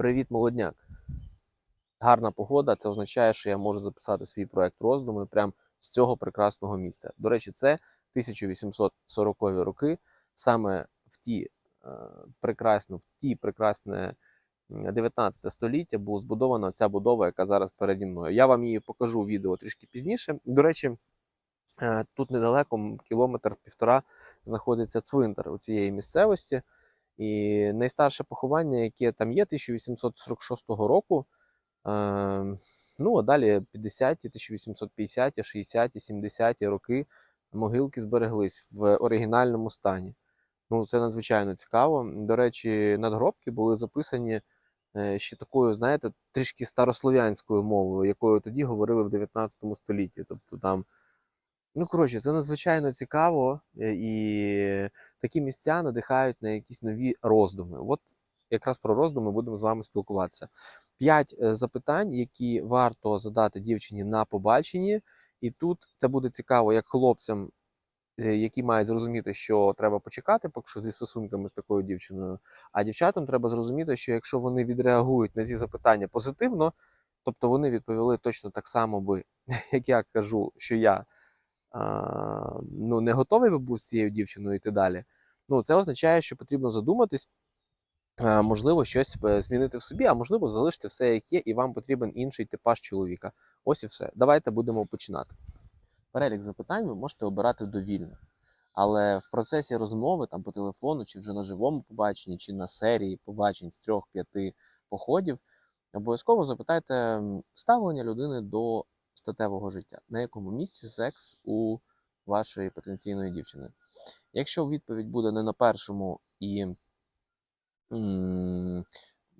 Привіт, молодняк. Гарна погода. Це означає, що я можу записати свій проект роздуми прямо з цього прекрасного місця. До речі, це 1840 роки. Саме в ті е, прекрасно, в ті прекрасне м, 19 століття була збудована ця будова, яка зараз переді мною. Я вам її покажу відео трішки пізніше. До речі, е, тут недалеко, кілометр півтора, знаходиться цвинтар у цієї місцевості. І найстарше поховання, яке там є, 1846 року. Е, ну, а далі 50-ті, 1850-ті, 60-ті, 70-ті роки могилки збереглись в оригінальному стані. Ну, це надзвичайно цікаво. До речі, надгробки були записані е, ще такою, знаєте, трішки старослов'янською мовою, якою тоді говорили в 19 столітті. Тобто там, ну коротше, це надзвичайно цікаво, е, і такі місця надихають на якісь нові роздуми. От якраз про роздуми будемо з вами спілкуватися. П'ять е, запитань, які варто задати дівчині на побаченні. І тут це буде цікаво як хлопцям, е, які мають зрозуміти, що треба почекати, поки що зі стосунками з такою дівчиною. А дівчатам треба зрозуміти, що якщо вони відреагують на ці запитання позитивно, тобто вони відповіли точно так само би, як я кажу, що я ну, не готовий би був з цією дівчиною йти далі. Ну, це означає, що потрібно задуматись, можливо, щось е, змінити в собі, а можливо, залишити все як є, і вам потрібен інший типаж чоловіка. Ось і все. Давайте будемо починати. Перелік запитань ви можете обирати довільно. Але в процесі розмови там по телефону, чи вже на живому побаченні, чи на серії побачень з трьох-п'яти походів, обов'язково запитайте ставлення людини до статевого життя, на якому місці секс у вашої потенційної дівчини. Якщо відповідь буде не на першому і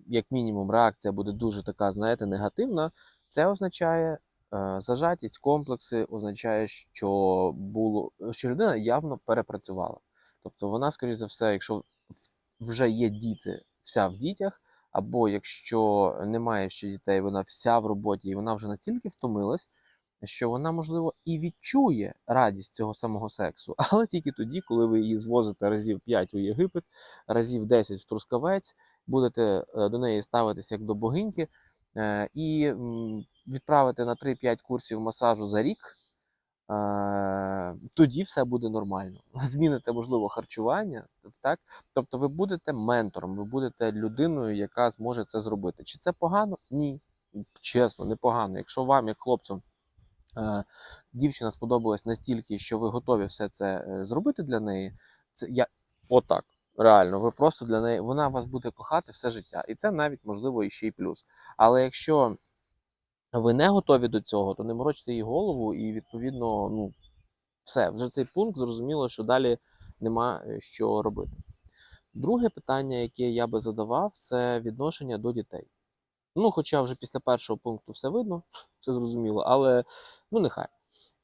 як мінімум реакція буде дуже така, знаєте, негативна, це означає е, зажатість, комплекси, означає, що було що людина явно перепрацювала. Тобто вона, скоріш за все, якщо вже є діти, вся в дітях, або якщо немає ще дітей, вона вся в роботі, і вона вже настільки втомилась, що вона, можливо, і відчує радість цього самого сексу, але тільки тоді, коли ви її звозите разів 5 у Єгипет, разів 10 в Трускавець, будете е, до неї ставитися як до богиньки, е, і відправити на 3-5 курсів масажу за рік. Е, Тоді все буде нормально. Зміните, можливо, харчування, так? Тобто ви будете ментором, ви будете людиною, яка зможе це зробити. Чи це погано? Ні. Чесно, непогано. Якщо вам, як хлопцям, е, дівчина сподобалась настільки, що ви готові все це е, зробити для неї, це я отак. Реально, ви просто для неї, вона вас буде кохати все життя. І це навіть можливо і ще й плюс. Але якщо ви не готові до цього, то не морочте їй голову, і відповідно, ну, все, вже цей пункт зрозуміло, що далі нема е, що робити. Друге питання, яке я би задавав, це відношення до дітей. Ну, хоча вже після першого пункту все видно, все зрозуміло, але ну нехай.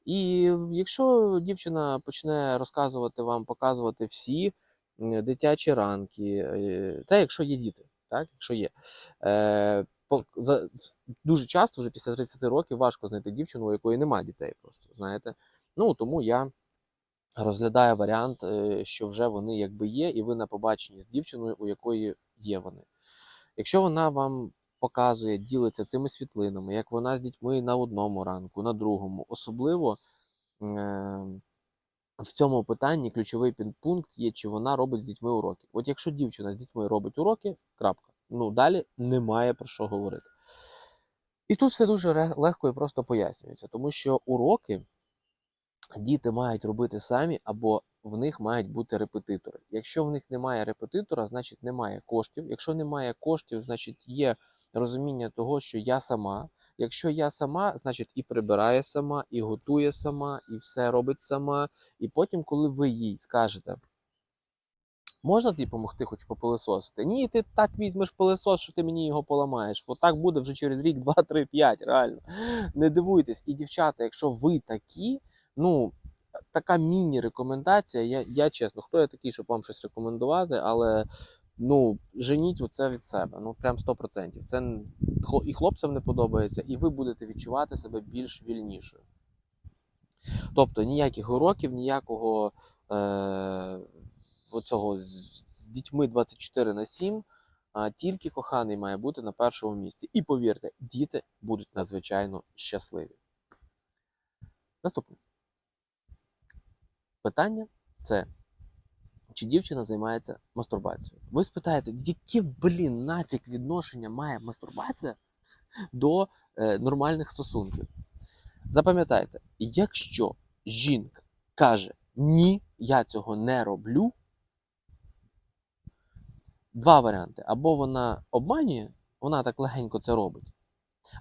І якщо дівчина почне розказувати вам, показувати всі дитячі ранки, е, це якщо є діти, так? Якщо є. Дуже часто, вже після 30 років, важко знайти дівчину, у якої немає дітей, просто знаєте. Ну тому я розглядаю варіант, е, що вже вони якби є, і ви на побаченні з дівчиною, у якої є вони. Якщо вона вам показує, ділиться цими світлинами, як вона з дітьми на одному ранку, на другому, особливо е, в цьому питанні ключовий пункт є, чи вона робить з дітьми уроки. От якщо дівчина з дітьми робить уроки, крапка. Ну далі немає про що говорити. І тут все дуже легко і просто пояснюється, тому що уроки діти мають робити самі, або в них мають бути репетитори. Якщо в них немає репетитора, значить немає коштів. Якщо немає коштів, значить є розуміння того, що я сама. Якщо я сама, значить і прибирає сама, і готує сама, і все робить сама. І потім, коли ви їй скажете, можна тобі допомогти хоч попилисосити? Ні, ти так візьмеш пилисос, що ти мені його поламаєш. Отак буде вже через рік, два, три, п'ять. Реально. Не дивуйтесь. І дівчата, якщо ви такі, ну. Така міні-рекомендація. Я, я чесно, хто я такий, щоб вам щось рекомендувати, але ну, женіть оце від себе. Ну, прям 100%. Це і хлопцям не подобається, і ви будете відчувати себе більш вільнішою. Тобто ніяких уроків, ніякого е, оцього з, з дітьми 24 на 7. а, тільки коханий має бути на першому місці. І повірте, діти будуть надзвичайно щасливі. Наступне питання це чи дівчина займається мастурбацією. Ви спитаєте, яке, блін, нафіг відношення має мастурбація до е, нормальних стосунків? Запам'ятайте, якщо жінка каже ні, я цього не роблю, два варіанти. Або вона обманює, вона так легенько це робить.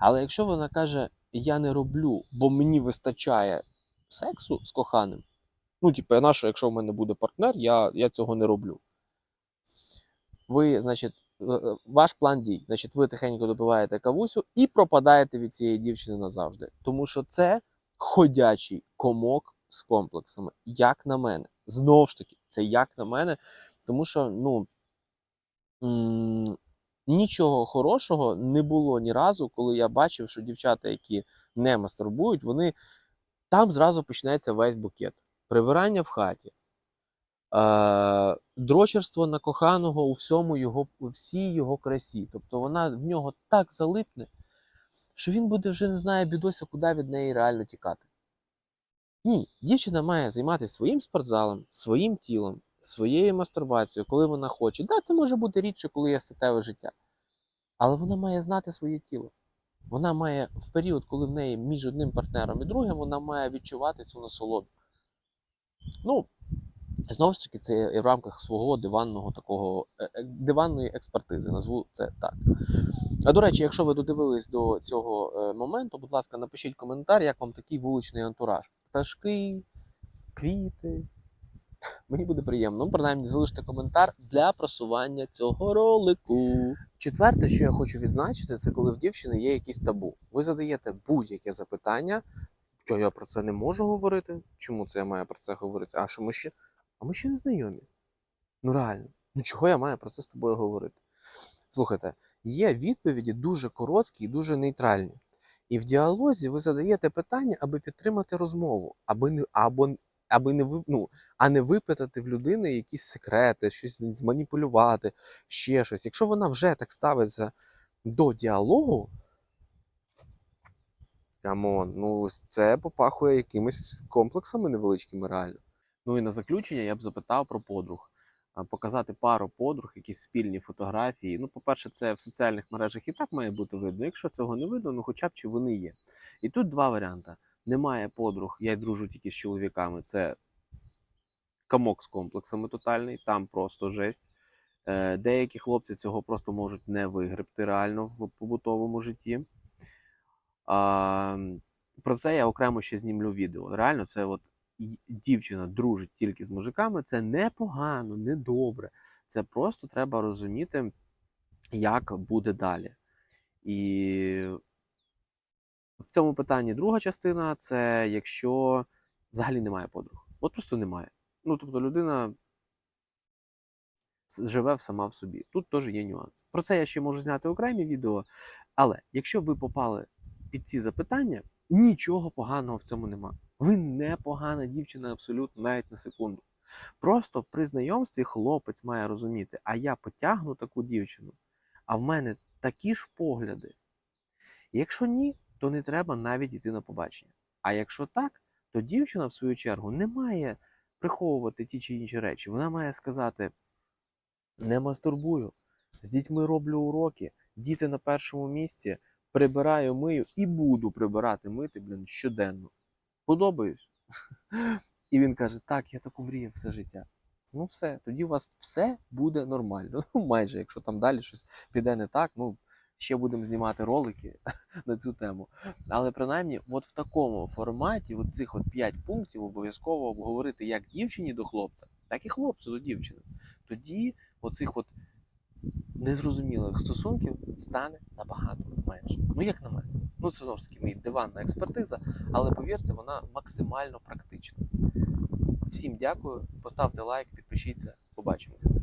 Але якщо вона каже, я не роблю, бо мені вистачає сексу з коханим, ну, типу, на що, якщо в мене буде партнер, я, я цього не роблю. Ви, значить, е, е, ваш план дій. Значить, ви тихенько добиваєте кавусю і пропадаєте від цієї дівчини назавжди. Тому що це ходячий комок з комплексами. Як на мене. Знову ж таки, це як на мене, тому що, ну. Нічого хорошого не було ні разу, коли я бачив, що дівчата, які не мастурбують, вони там зразу починається весь букет. Прибирання в хаті, е, дрочерство на коханого у всьому його, у всій його красі. Тобто вона в нього так залипне, що він буде вже не знає бідося, куди від неї реально тікати. Ні, дівчина має займатися своїм спортзалом, своїм тілом, своєю мастурбацією, коли вона хоче. Да, це може бути рідше, коли є статеве життя. Але вона має знати своє тіло. Вона має в період, коли в неї між одним партнером і другим, вона має відчувати цю насолоду. Ну, знову ж таки, це і в рамках свого диванного такого е, е, диванної експертизи, назву це так. А до речі, якщо ви додивились до цього е, моменту, будь ласка, напишіть коментар, як вам такий вуличний антураж. Пташки, квіти. Мені буде приємно. Ну, принаймні, залиште коментар для просування цього ролику. Четверте, що я хочу відзначити, це коли в дівчини є якісь табу. Ви задаєте будь-яке запитання. «Тьо, я про це не можу говорити. Чому це я маю про це говорити? А що ми ще? А ми ще не знайомі. Ну реально, ну чого я маю про це з тобою говорити? Слухайте, є відповіді дуже короткі і дуже нейтральні. І в діалозі ви задаєте питання, аби підтримати розмову, аби не або аби не ну, а не випитати в людини якісь секрети, щось зманіпулювати, ще щось. Якщо вона вже так ставиться до діалогу, камон, ну це попахує якимись комплексами невеличкими реально. Ну і на заключення я б запитав про подруг. Показати пару подруг, якісь спільні фотографії. Ну, по-перше, це в соціальних мережах і так має бути видно. Якщо цього не видно, ну хоча б чи вони є. І тут два варіанти. Немає подруг, я й дружу тільки з чоловіками. Це камок з комплексами тотальний, там просто жесть. Е, Деякі хлопці цього просто можуть не вигребти реально в побутовому житті. Про це я окремо ще знімлю відео. Реально, це от дівчина дружить тільки з мужиками, це непогано, не добре. Це просто треба розуміти, як буде далі. І в цьому питанні друга частина це якщо взагалі немає подруг. От просто немає. Ну, тобто людина живе сама в собі. Тут теж є нюанс. Про це я ще можу зняти окремі відео. Але якщо ви попали під ці запитання, нічого поганого в цьому нема. Ви не погана дівчина абсолютно навіть на секунду. Просто при знайомстві хлопець має розуміти, а я потягну таку дівчину, а в мене такі ж погляди. Якщо ні, то не треба навіть йти на побачення. А якщо так, то дівчина, в свою чергу, не має приховувати ті чи інші речі. Вона має сказати: не мастурбую, з дітьми роблю уроки, діти на першому місці, прибираю, мию і буду прибирати мити, блін, щоденно. Подобаюсь. І він каже: так, я таку мріяв все життя. Ну, все, тоді у вас все буде нормально. Ну, майже, якщо там далі щось піде не так, ну ще будемо знімати ролики на цю тему. Але принаймні, от в такому форматі, от цих от 5 пунктів обов'язково обговорити як дівчині до хлопця, так і хлопцю до дівчини. Тоді оцих от незрозумілих стосунків стане набагато менше. Ну, як на мене. Ну, це знову ж таки мій диванна експертиза, але повірте, вона максимально практична. Всім дякую, поставте лайк, підпишіться, побачимося.